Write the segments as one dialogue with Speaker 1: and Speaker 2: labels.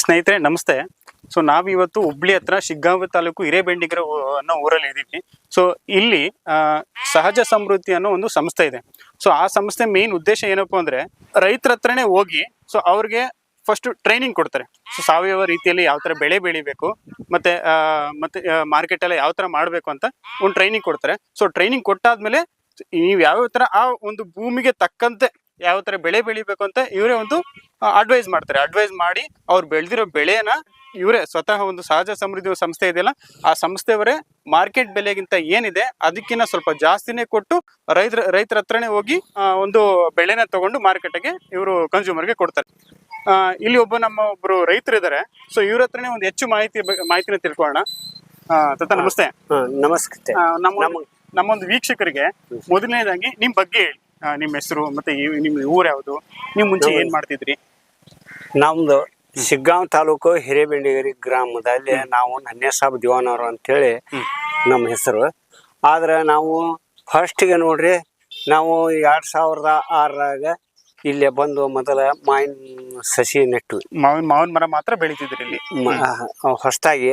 Speaker 1: ಸ್ನೇಹಿತರೆ, ನಮಸ್ತೆ. ಸೊ ನಾವಿವತ್ತು ಹುಬ್ಳಿ ಹತ್ರ ಶಿಗ್ಗಾಂವ ತಾಲೂಕು ಹಿರೇಬೆಂಡಿಗರ ಅನ್ನೋ ಊರಲ್ಲಿ ಇದ್ದೀವಿ. ಸೊ ಇಲ್ಲಿ ಸಹಜ ಸಮೃದ್ಧಿ ಅನ್ನೋ ಒಂದು ಸಂಸ್ಥೆ ಇದೆ. ಸೊ ಆ ಸಂಸ್ಥೆ ಮೇನ್ ಉದ್ದೇಶ ಏನಪ್ಪಾ ಅಂದ್ರೆ, ರೈತರ ಹತ್ರನೇ ಹೋಗಿ ಸೊ ಅವ್ರಿಗೆ ಫಸ್ಟ್ ಟ್ರೈನಿಂಗ್ ಕೊಡ್ತಾರೆ. ಸೊ ಸಾವಯವ ರೀತಿಯಲ್ಲಿ ಯಾವ ತರ ಬೆಳೆ ಬೆಳಿಬೇಕು, ಮತ್ತೆ ಮತ್ತೆ ಮಾರ್ಕೆಟ್ ಎಲ್ಲ ಯಾವ ತರ ಮಾಡಬೇಕು ಅಂತ ಒಂದು ಟ್ರೈನಿಂಗ್ ಕೊಡ್ತಾರೆ. ಸೊ ಟ್ರೈನಿಂಗ್ ಕೊಟ್ಟಾದ್ಮೇಲೆ, ನೀವು ಯಾವ ತರ ಆ ಒಂದು ಭೂಮಿಗೆ ತಕ್ಕಂತೆ ಯಾವ ತರ ಬೆಳೆ ಬೆಳಿಬೇಕು ಅಂತ ಇವರೇ ಒಂದು ಅಡ್ವೈಸ್ ಮಾಡ್ತಾರೆ. ಅಡ್ವೈಸ್ ಮಾಡಿ ಅವ್ರು ಬೆಳೆದಿರೋ ಬೆಳೆನ ಇವರೇ ಸ್ವತಃ ಒಂದು ಸಹಜ ಸಮೃದ್ಧಿ ಸಂಸ್ಥೆ ಇದೆಯಲ್ಲ ಆ ಸಂಸ್ಥೆಯವರೇ ಮಾರ್ಕೆಟ್ ಬೆಲೆಗಿಂತ ಏನಿದೆ ಅದಕ್ಕಿಂತ ಸ್ವಲ್ಪ ಜಾಸ್ತಿನೇ ಕೊಟ್ಟು ರೈತರ ರೈತರ ಹತ್ರನೇ ಹೋಗಿ ಒಂದು ಬೆಳೆನ ತಗೊಂಡು ಮಾರ್ಕೆಟ್ಗೆ ಇವರು ಕನ್ಸ್ಯೂಮರ್ಗೆ ಕೊಡ್ತಾರೆ. ಇಲ್ಲಿ ಒಬ್ಬ ನಮ್ಮ ಒಬ್ರು ರೈತರು ಇದ್ದಾರೆ ಸೊ ಇವ್ರ ಹತ್ರನೇ ಒಂದು ಹೆಚ್ಚು ಮಾಹಿತಿ ಮಾಹಿತಿನ ತಿಳ್ಕೊಳ್ಳೋಣ. ನಮಸ್ತೆ.
Speaker 2: ನಮಸ್ತೆ.
Speaker 1: ನಮ್ಮ
Speaker 2: ನಮ್ಮ-
Speaker 1: ನಮ್ಮೊಂದು ವೀಕ್ಷಕರಿಗೆ ಮೊದಲನೇದಾಗಿ ನಿಮ್ ಬಗ್ಗೆ ಹೇಳಿ. ನಿಮ್ಮ ಹೆಸರು ಮತ್ತೆ ನಿಮ್ ಊರ್ ಯಾವುದು? ನೀವು ಮುಂಚೆ ಏನ್ ಮಾಡ್ತಿದ್ರಿ?
Speaker 2: ನಮ್ದು ಶಿಗ್ಗಾಂವ್ ತಾಲೂಕು ಹಿರೇಬೆಂಡಿಗೇರಿ ಗ್ರಾಮದಲ್ಲಿ ನಾವು ನನ್ಯ ಸಾಬ್ ಅಂತ ಅಂತೇಳಿ ನಮ್ಮ ಹೆಸರು. ಆದ್ರೆ ನಾವು ಫಸ್ಟಿಗೆ ನೋಡ್ರಿ ನಾವು ಎರಡ್ ಸಾವಿರದ ಆರರಾಗ ಇಲ್ಲೇ ಬಂದು ಮೊದಲ ಮಾವಿನ ಸಸಿ ನೆಟ್ಟು.
Speaker 1: ಮಾವಿನ ಮಾವಿನ ಮರ ಮಾತ್ರ ಬೆಳಿತಿದ್ರಿ ಇಲ್ಲಿ.
Speaker 2: ಹೊಸದಾಗಿ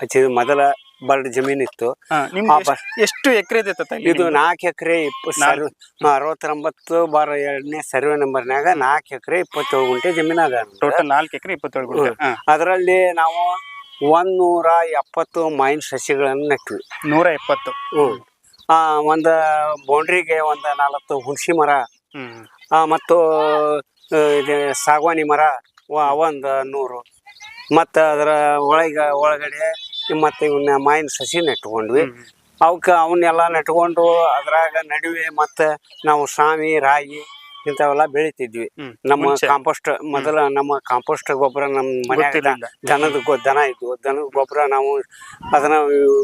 Speaker 2: ಹಚ್ಚಿದ ಮೊದಲ ಬರ್ಡ್ ಜಮೀನ್ ಇತ್ತು
Speaker 1: ನಿಮ್ದು ಎಷ್ಟ್- ಎಷ್ಟು ಎಕರೆ ಇದೆ ತಾತ ಇಲ್ಲಿ
Speaker 2: ಇದು
Speaker 1: ನಿಮ್ದು?
Speaker 2: ನಾಲ್ಕು ಎಕರೆ ಇಪ್ಪತ್ತು ಅರವತ್ತೊಂಬತ್ತು ಬಾರ ಎರಡನೇ ಸರ್ವೆ ನಂಬರ್ನಾಗ ನಾಲ್ಕು ಎಕರೆ ಇಪ್ಪತ್ತೇಳು ಗುಂಟೆ ಜಮೀನಾಗ
Speaker 1: ಟೋಟಲ್ ನಾಲ್ಕು ಎಕರೆ ಇಪ್ಪತ್ತೇಳು ಗುಂಟೆ. ಹಾ.
Speaker 2: ಅದರಲ್ಲಿ ನಾವು ಒಂದ್ನೂರ ಎಪ್ಪತ್ತು ಮೈನ್ ಸಸಿಗಳನ್ನು ನೆಟ್ವಿ.
Speaker 1: ನೂರ ಎಪ್ಪತ್ತು.
Speaker 2: ಹ್ಮ್. ಆ, ಒಂದು ಬೌಂಡ್ರಿಗೆ ಒಂದು ನಾಲ್ಕು ಹುಣಸಿ ಮರ.
Speaker 1: ಹ್ಮ್.
Speaker 2: ಆ, ಮತ್ತು ಆ, ಇದು ಸಾಗವಾನಿ ಮರ ವ- ಒಂದು ನೂರು. ಮತ್ತು ಅದರ ಒಳಗ ಒಳಗಡೆ ಮತ್ತು ಇವನ್ನ ಮಾವಿನ ಸಸಿ ನೆಟ್ಕೊಂಡ್ವಿ ಅವಕ್ಕ ಅವನ್ನೆಲ್ಲ ನೆಟ್ಕೊಂಡು ಅದ್ರಾಗ ನಡುವೆ ಮತ್ತೆ ನಾವು ಸ್ವಾಮಿ ರಾಗಿ ಇಂಥವೆಲ್ಲ ಬೆಳಿತಿದ್ವಿ. ನಮ್ಮ? ಕಾಂಪೋಸ್ಟ್ ಮೊದಲ ನಮ್ಮ ಕಾಂಪೋಸ್ಟ್ ಗೊಬ್ಬರ ನಮ್ಮ ಮನೆ
Speaker 1: ಗೊತ್ತಿರ್ಲಿಲ್ಲ.
Speaker 2: ದನದ ಗೊ ದನ ಇದ್ವು ದನದ ಗೊಬ್ಬರ ನಾವು ಅದನ್ನ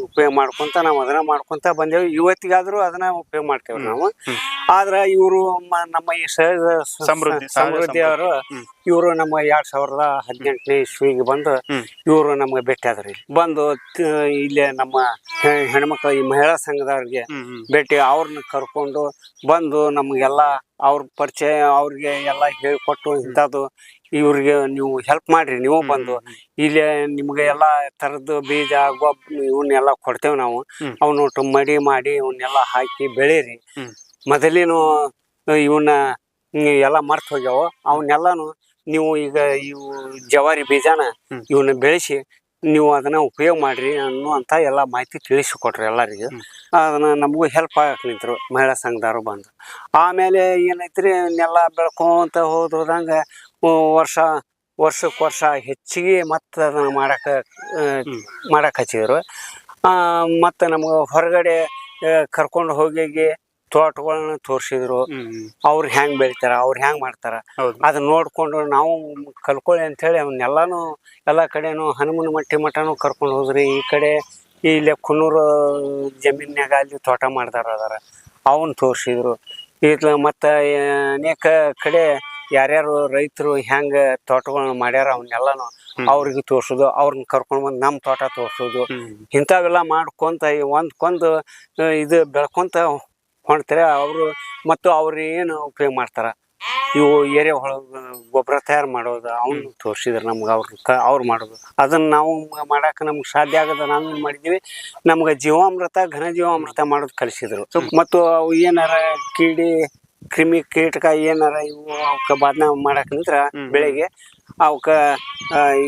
Speaker 2: ಉಪಯೋಗ ಮಾಡ್ಕೊಂತ ನಾವು ಅದನ್ನ ಮಾಡ್ಕೊಂತ ಬಂದೇವಿ ಇವತ್ತಿಗಾದ್ರೂ ಅದನ್ನ ಉಪಯೋಗ ಮಾಡ್ತೇವೆ ನಾವು. ಆದ್ರ ಇವರು ನಮ್ಮ ಈ ಸಹ
Speaker 1: ಸಮೃದ್ಧಿ, ಸಹಜ
Speaker 2: ಸಮೃದ್ಧಿ ಅವರು
Speaker 1: ಹ್ಮ್.
Speaker 2: ಇವರು ನಮ್ಮ ಎರಡ್ ಸಾವಿರದ ಹದಿನೆಂಟನೇ ಇಸ್ವಿಗೆ ಬಂದು. ಇವರು ನಮ್ಗೆ ಭೇಟಿ ಆದ್ರಿ ಬಂದು ಇಲ್ಲಿ ಇಲ್ಲೇ ನಮ್ಮ ಹೆ- ಹೆಣ್ಮಕ್ಳು ಈ ಮಹಿಳಾ ಸಂಘದವ್ರಿಗೆ ಭೇಟಿ ಅವ್ರನ್ನ ಕರ್ಕೊಂಡು ಬಂದು ನಮಗೆಲ್ಲ ಅವ್ರ ಪರಿಚಯ ಅವ್ರಿಗೆ ಎಲ್ಲ ಹೇಳಿಕೊಟ್ಟು ಇಂಥದ್ದು ಇವ್ರಿಗೆ ನೀವು ಹೆಲ್ಪ್ ಮಾಡ್ರಿ ನೀವು ಬಂದು. ಇಲ್ಲಿ ನಿಮ್ಗೆ ಎಲ್ಲ ಥರದ್ದು ಬೀಜ ಗೊಬ್ಬ ಇವನ್ನೆಲ್ಲ ಕೊಡ್ತೇವೆ ನಾವು.
Speaker 1: ಹ್ಮ್.
Speaker 2: ಅವನ್ನ ಒಟ್ಟು ಮಡಿ ಮಾಡಿ ಇವನ್ನೆಲ್ಲ ಹಾಕಿ ಬೆಳೀರಿ.
Speaker 1: ಹ್ಮ್.
Speaker 2: ಮೊದಲೇನು ಇವನ್ನ ಎಲ್ಲ ಮರ್ತು ಹೋಗ್ಯಾವ. ಅವನ್ನೆಲ್ಲಾನು ನೀವು ಈಗ ಇವು ಜವಾರಿ ಬೀಜನ. ಇವನ್ನ ಬೆಳೆಸಿ ನೀವು ಅದನ್ನ ಉಪಯೋಗ ಮಾಡ್ರಿ ಅನ್ನುವಂಥ ಎಲ್ಲ ಮಾಹಿತಿ ತಿಳಿಸಿಕೊಟ್ರಿ ಎಲ್ಲರಿಗೂ. ಅದನ್ನ ನಮಗೂ ಹೆಲ್ಪ್ ಆಗಕ್ಕೆ ನಿಂತರು ಮಹಿಳಾ ಸಂಘದವರು ಬಂದು ಆಮೇಲೆ ಏನೈತ್ರಿ ನೆಲ್ಲ ಬೆಳ್ಕೊಂತ ಹೋದ ಹೋದಂಗೆ ವರ್ಷ ವರ್ಷಕ್ಕೆ ವರ್ಷ ಹೆಚ್ಚಿಗೆ ಮತ್ತೆ ಅದನ್ನ ಮಾಡಕ
Speaker 1: ಮಾಡಕ್ಕೆ
Speaker 2: ಮಾಡಕ್ ಹಚ್ಚಿದ್ರು ಮತ್ತು ನಮ್ಗೆ ಹೊರಗಡೆ ಕರ್ಕೊಂಡು ಹೋಗಿ ತೋಟಗಳನ್ನ ತೋರಿಸಿದ್ರು. ಅವ್ರ ಹೆಂಗ್ ಬೆಳಿತಾರ ಅವ್ರು ಹೆಂಗ್ ಮಾಡ್ತಾರ. ಅದನ್ನ ನೋಡ್ಕೊಂಡು ನಾವು ಕಲ್ಕೊಳ್ಳಿ ಅಂತೇಳಿ ಅವನ್ನೆಲ್ಲಾನು ಎಲ್ಲಾ ಕಡೆನು ಹನುಮನ ಮಟ್ಟಿ ಮಠನು ಕರ್ಕೊಂಡು ಹೋದ್ರಿ. ಈ ಕಡೆ ಇಲ್ಲಿ ಕುನ್ನೂರು ಜಮೀನ್ಯಾಗ ಅಲ್ಲಿ ತೋಟ ಮಾಡ್ತಾರ ಅದಾರ. ಅವನ್ ತೋರಿಸಿದ್ರು. ಇತ್ಲ ಮತ್ತ ಅನೇಕ ಕಡೆ ಯಾರ್ಯಾರು ರೈತರು ಹೆಂಗ ತೋಟಗಳನ್ನ ಮಾಡ್ಯಾರ ಅವನ್ನೆಲ್ಲಾನು. ಅವ್ರಿಗೆ ತೋರ್ಸೋದು ಅವ್ರನ್ನ ಕರ್ಕೊಂಡು ಬಂದು ನಮ್ಮ ತೋಟ ತೋರ್ಸೋದು. ಇಂಥವೆಲ್ಲ ಮಾಡ್ಕೊಂತ ಒಂದ್ಕೊಂದು ಇದು ಬೆಳ್ಕೊಂತ ಹೊಣ್ತಾರೆ ಅವರು ಮತ್ತು ಅವ್ರು ಏನು ಉಪಯೋಗ ಮಾಡ್ತಾರ? ಇವು ಏರಿಯಾ ಒಳಗೆ ಗೊಬ್ಬರ ತಯಾರು ಮಾಡೋದು ಅವನು ತೋರಿಸಿದ್ರು ನಮ್ಗೆ ಅವ್ರ ಕ ಅವ್ರು ಮಾಡೋದು. ಅದನ್ನ ನಾವು ಮಾಡೋಕೆ ನಮ್ಗೆ ಸಾಧ್ಯ ಆಗದ ನಾನು ಮಾಡಿದ್ದೀವಿ ನಮ್ಗೆ ಜೀವಾಮೃತ ಘನ ಜೀವಾಮೃತ ಮಾಡೋದು ಕಲಿಸಿದ್ರು ಮತ್ತು ಅವು ಏನಾರ ಕೀಡಿ ಕ್ರಿಮಿ ಕೀಟಕ ಏನಾರ ಇವು ಅವಕ್ಕೆ ಬಾಧನ ಮಾಡಕ್ಕಂತ ನಿಂತ್ರ
Speaker 1: ಹ್ಮ್.
Speaker 2: ಅವಕ್ಕೆ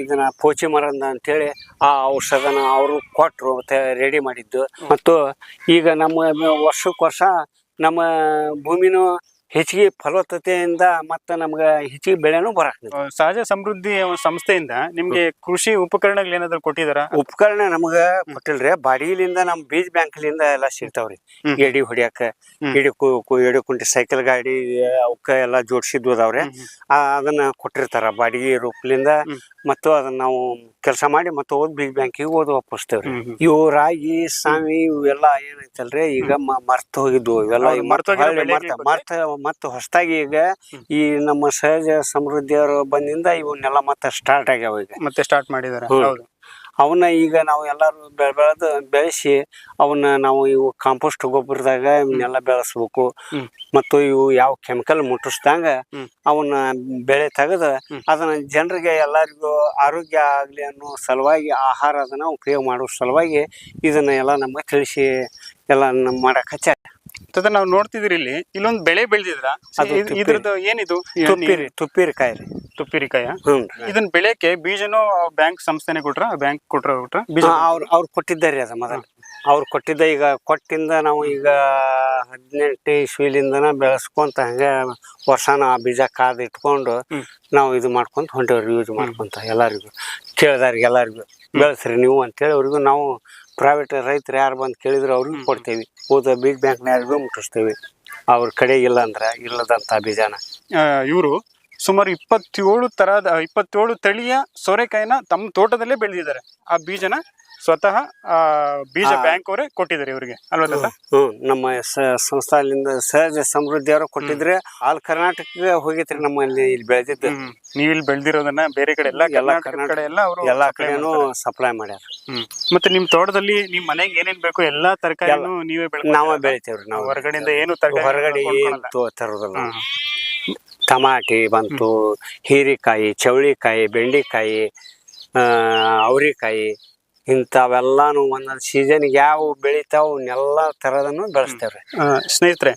Speaker 2: ಇದನ್ನ ಪೋಚಿ ಮರದ ಅಂತೇಳಿ ಆ ಔಷಧನ ಅವರು ಕೊಟ್ಟರು ರೆಡಿ ಮಾಡಿದ್ದು. ಮತ್ತು ಈಗ ನಮ್ಮ ವರ್ಷಕ್ಕೆ ವರ್ಷ ನಮ್ಮ ಭೂಮಿನೂ ಹೆಚ್ಚಿಗೆ ಫಲವತ್ತತೆಯಿಂದ ಮತ್ತೆ ನಮ್ಗೆ ಹೆಚ್ಚಿಗೆ ಬೆಳೆನೂ ಬರಕ್ಕೆ
Speaker 1: ಆ, ಸಹಜ ಸಮೃದ್ಧಿ ಸಂಸ್ಥೆಯಿಂದ ನಿಮ್ಗೆ ಕೃಷಿ ಉಪಕರಣಗಳು ಏನಾದ್ರು ಕೊಟ್ಟಿದಾರ?
Speaker 2: ಉಪಕರಣ ನಮ್ಗ ಕೊಟ್ಟಿಲ್ರಿ. ಬಾಡಿಲಿಂದ ನಮ್ ಬೀಜ ಬ್ಯಾಂಕ್ಲಿಂದ ಎಲ್ಲಾ ಸಿಗ್ತಾವ್ರಿ. ಎಡಿ ಹೊಡಿಯಾಕ. ಎಡಿ ಎಡಿ ಕುಂಟಿ ಸೈಕಲ್ ಗಾಡಿ ಅವಕ್ಕ ಎಲ್ಲ ಜೋಡಿಸಿದ್ವು ಅದಾವ್ರಿ. ಆ, ಅದನ್ನ ಕೊಟ್ಟಿರ್ತಾರ ಬಾಡಿಗೆ ರೂಪಲಿಂದ. ಮತ್ತು ಅದನ್ನ ನಾವು ಕೆಲಸ ಮಾಡಿ ಮತ್ತೆ ಓದ್ ಬೀಜ ಬ್ಯಾಂಕಿಗೆ ಓದ್
Speaker 1: ಹ್ಮ್.
Speaker 2: ಇವು ರಾಗಿ ಸಾಮಿ ಇವೆಲ್ಲ ಏನೈತಲ್ರಿ? ಈಗ ಮರ್ತ ಹೋಗಿದ್ವು. ಇವೆಲ್ಲ
Speaker 1: ಹೌದು, ಮರ್ತ
Speaker 2: ಮರ್ತ ಮತ್ತೆ ಹೊಸದಾಗಿ ಈಗ ಈ ನಮ್ಮ ಸಹಜ ಸಮೃದ್ಧಿಯವರು ಬಂದಿಂದ ಇವನ್ನೆಲ್ಲ ಮತ್ತೆ ಸ್ಟಾರ್ಟ್ ಆಗ್ಯಾವ ಈಗ.
Speaker 1: ಮತ್ತೆ ಸ್ಟಾರ್ಟ್ ಮಾಡಿದಾರ. ಹೌದು.
Speaker 2: ಅವನ್ನ ಈಗ ನಾವು ಎಲ್ಲರೂ ಬೆಳೆ ಬೆಳೆದು ಬೆಳೆಸಿ ಅವನ್ನ ನಾವು ಇವು ಕಾಂಪೋಸ್ಟ್ ಗೊಬ್ಬರದಾಗ ಇವನ್ನೆಲ್ಲ ಬೆಳೆಸ್ಬೇಕು. ಮತ್ತು ಇವು ಯಾವ ಕೆಮಿಕಲ್ ಮುಟ್ಟಿಸ್ದಂಗ ಅವನ್ನ ಬೆಳೆ ತೆಗೆದು ಅದನ್ನ ಜನರಿಗೆ ಎಲ್ಲರಿಗೂ ಆರೋಗ್ಯ ಆಗಲಿ ಅನ್ನೋ ಸಲುವಾಗಿ ಆಹಾರ ಅದನ್ನ ಉಪಯೋಗ ಮಾಡೋ ಸಲುವಾಗಿ ಇದನ್ನ ಎಲ್ಲ ನಮ್ಗೆ ತಿಳಿಸಿ ಎಲ್ಲ ನಮ್ ಮಾಡಕ್ ಹಚ್ಚಾರ
Speaker 1: ತದ ನಾವು ನೋಡ್ತಿದ್ರಿ ಇಲ್ಲಿ ಇಲ್ಲೊಂದು ಬೆಳೆ ಬೆಳೆದಿದ್ರ. ಇದ್ರದ್ದು ಏನಿದು?
Speaker 2: ತುಪ್ಪಿರಿ ತುಪ್ಪಿರಿಕಾಯಿ ರೀ.
Speaker 1: ತುಪ್ಪಿರಿಕಾಯ?
Speaker 2: ಇದನ್
Speaker 1: ಇದನ್ನ ಬೆಳೆಯಕ್ಕೆ ಬೀಜನೂ ಬ್ಯಾಂಕ್ ಸಂಸ್ಥೆನೆ ಕೊಟ್ರ? ಬ್ಯಾಂಕ್ ಕೊಟ್ರ ಕೊಟ್ರ ಬೀಜ
Speaker 2: ಅವ್ರು ಅವ್ರು ಕೊಟ್ಟಿದ್ದಾರೆ ಅದ ಮೊದಲ. ಅವ್ರು ಕೊಟ್ಟಿದ್ದ ಈಗ ಕೊಟ್ಟಿಂದ ನಾವು ಈಗ ಹದಿನೆಂಟು ಇಸ್ವಿಲಿಂದನ ಬೆಳೆಸ್ಕೊಂತ ಹಂಗೆ ವರ್ಷನ ಆ ಬೀಜ ಕಾದು ಇಟ್ಕೊಂಡು. ನಾವು ಇದು ಮಾಡ್ಕೊಂತ ಹೊಂಟೇವ್ರಿ ಯೂಸ್ ಮಾಡ್ಕೊಂತ ಎಲ್ಲರಿಗೂ. ಕೇಳಿದಾರಿಗೆ ಎಲ್ಲರಿಗೂ ಬೆಳೆಸ್ರಿ ನೀವು ಅಂತೇಳಿ ಅವ್ರಿಗೂ ನಾವು ಪ್ರೈವೇಟ್ ರೈತರು ಯಾರು ಬಂದು ಕೇಳಿದ್ರು ಅವ್ರಿಗೂ ಕೊಡ್ತೇವೆ. ಹೋದ ಬೀಜ ಬ್ಯಾಂಕ್ನಾರಿಗೂ ಮುಟ್ಟಿಸ್ತೇವೆ ಅವ್ರ ಕಡೆ ಇಲ್ಲ ಅಂದ್ರೆ ಇಲ್ಲದಂಥ ಬೀಜನ
Speaker 1: ಇವರು? ಸುಮಾರು ಇಪ್ಪತ್ತೇಳು ತರಹದ ಇಪ್ಪತ್ತೇಳು ತಳಿಯ ಸೋರೆಕಾಯಿನ ತಮ್ಮ ತೋಟದಲ್ಲೇ ಬೆಳೆದಿದ್ದಾರೆ. ಆ ಬೀಜನ ಸ್ವತಃ ಬೀಜ ಬ್ಯಾಂಕ್ ಅವರೇ ಕೊಟ್ಟಿದ್ದಾರೆ ಇವರಿಗೆ. ಅಲ್ವಾ ತಾತ?
Speaker 2: ಹ್ಞೂ ನಮ್ಮ ಸಂಸ್ಥೆಯಿಂದ ಸಹಜ ಸಮೃದ್ಧಿ ಅವರು ಕೊಟ್ಟಿದ್ರೆ ಆಲ್ ಕರ್ನಾಟಕಕ್ಕೆ ಹೋಗೈತ್ರಿ ನಮ್ಮ ಇಲ್ಲಿ ಬೆಳೆದಿದ್ದು.
Speaker 1: ಹ್ಮ್ ನೀವು ಇಲ್ಲಿ ಬೆಳೆದಿರೋದನ್ನ ಬೇರೆ ಕಡೆ ಎಲ್ಲ
Speaker 2: ಎಲ್ಲ
Speaker 1: ಕಡೆ ಎಲ್ಲ ಅವರು
Speaker 2: ಎಲ್ಲಾ ಕಡೆನೂ ಸಪ್ಲೈ ಮಾಡ್ಯಾರ.
Speaker 1: ಹ್ಮ್. ಮತ್ತೆ ನಿಮ್ ತೋಟದಲ್ಲಿ ನಿಮ್ ಮನೆಗೆ ಏನೇನ್ ಬೇಕು ಎಲ್ಲಾ ತರಕಾರಿನೂ ನೀವೇ
Speaker 2: ಬೆಳೆ
Speaker 1: ನಾವೇ
Speaker 2: ಬೆಳಿತೇವ್ರಿ ನಾವು.
Speaker 1: ಹೊರಗಡೆಯಿಂದ ಏನು ತರಕಾರಿ
Speaker 2: ಹೊರಗಡೆ ತರೋದಲ್ಲ. ಟಮಾಟಿ ಬಂತು ಹೀರೆಕಾಯಿ ಚೌಳಿಕಾಯಿ ಬೆಂಡೆಕಾಯಿ ಅವ್ರಿಕಾಯಿ ಇಂಥವೆಲ್ಲಾನು ಒಂದೊಂದು ಸೀಸನ್ಗೆ ಯಾವ ಬೆಳಿತಾವ ಅವನ್ನೆಲ್ಲ ಥರದನ್ನು ಬೆಳೆಸ್ತೇವ್ರಿ.
Speaker 1: ಆ, ಸ್ನೇಹಿತರೆ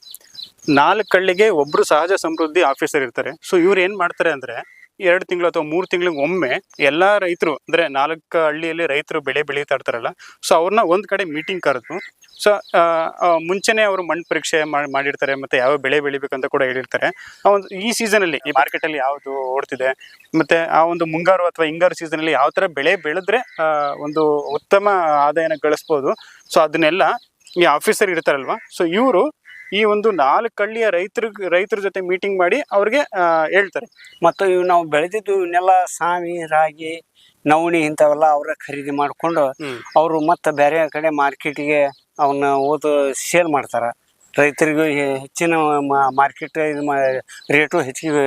Speaker 1: ನಾಲ್ಕು ಹಳ್ಳಿಗೆ ಒಬ್ರು ಸಹಜ ಸಮೃದ್ಧಿ ಆಫೀಸರ್ ಇರ್ತಾರೆ. ಸೊ ಇವ್ರು ಏನು ಮಾಡ್ತಾರೆ ಅಂದ್ರೆ ಎರಡು ತಿಂಗಳು ಅಥವಾ ಮೂರು ತಿಂಗಳಿಗೆ ಒಮ್ಮೆ ಎಲ್ಲಾ ರೈತರು, ಅಂದ್ರೆ ನಾಲ್ಕು ಹಳ್ಳಿಯಲ್ಲಿ ರೈತರು ಬೆಳೆ ಬೆಳೀತಾ ಇರ್ತಾರಲ್ಲ ಸೊ ಅವ್ರನ್ನ ಒಂದ್ ಕಡೆ ಮೀಟಿಂಗ್ ಕರೆದು ಸೊ ಮುಂಚೆನೆ ಅವರು ಮಣ್ಣು ಪರೀಕ್ಷೆ ಮಾಡ್- ಮಾಡಿರ್ತಾರೆ, ಮತ್ತೆ ಯಾವ ಬೆಳೆ ಬೆಳಿಬೇಕಂತ ಕೂಡ ಹೇಳಿರ್ತಾರೆ. ಆ ಒಂದು, ಈ ಸೀಸನ್ ಅಲ್ಲಿ, ಈ ಮಾರ್ಕೆಟ್ ಅಲ್ಲಿ ಯಾವ್ದು ಓಡ್ತಿದೆ, ಮತ್ತೆ ಆ ಒಂದು ಮುಂಗಾರು ಅಥವಾ ಹಿಂಗಾರು ಸೀಸನ್ ಅಲ್ಲಿ ಯಾವ ತರ ಬೆಳೆ ಬೆಳೆದ್ರೆ ಒಂದು ಉತ್ತಮ ಆದಾಯನ ಗಳಿಸ್ಬೋದು ಸೊ ಅದನ್ನೆಲ್ಲ ಈ ಆಫೀಸರ್ ಇರ್ತಾರಲ್ವ ಸೊ ಇವರು ಈ ಒಂದು ನಾಲ್ಕು ಹಳ್ಳಿಯ ರೈತರ ರೈತರ ಜೊತೆ ಮೀಟಿಂಗ್ ಮಾಡಿ ಅವ್ರಿಗೆ ಹೇಳ್ತಾರೆ.
Speaker 2: ಮತ್ತು ಇವು ನಾವು ಬೆಳೆದಿದ್ದು ಇವನ್ನೆಲ್ಲ ಸಾಮಿ ರಾಗಿ ನವಣಿ ಇಂಥವೆಲ್ಲ ಅವರ ಖರೀದಿ ಮಾಡಿಕೊಂಡು ಅವರು ಮತ್ತೆ ಬೇರೆ ಕಡೆ ಮಾರ್ಕೆಟಿಗೆ ಅವನ್ನ ಓದು ಸೇಲ್ ಮಾಡ್ತಾರೆ. ರೈತರಿಗೂ ಹೆಚ್ಚಿನ ಮಾರ್ಕೆಟ್ ಇದು ಮಾ ರೇಟು ಹೆಚ್ಚಿಗೆ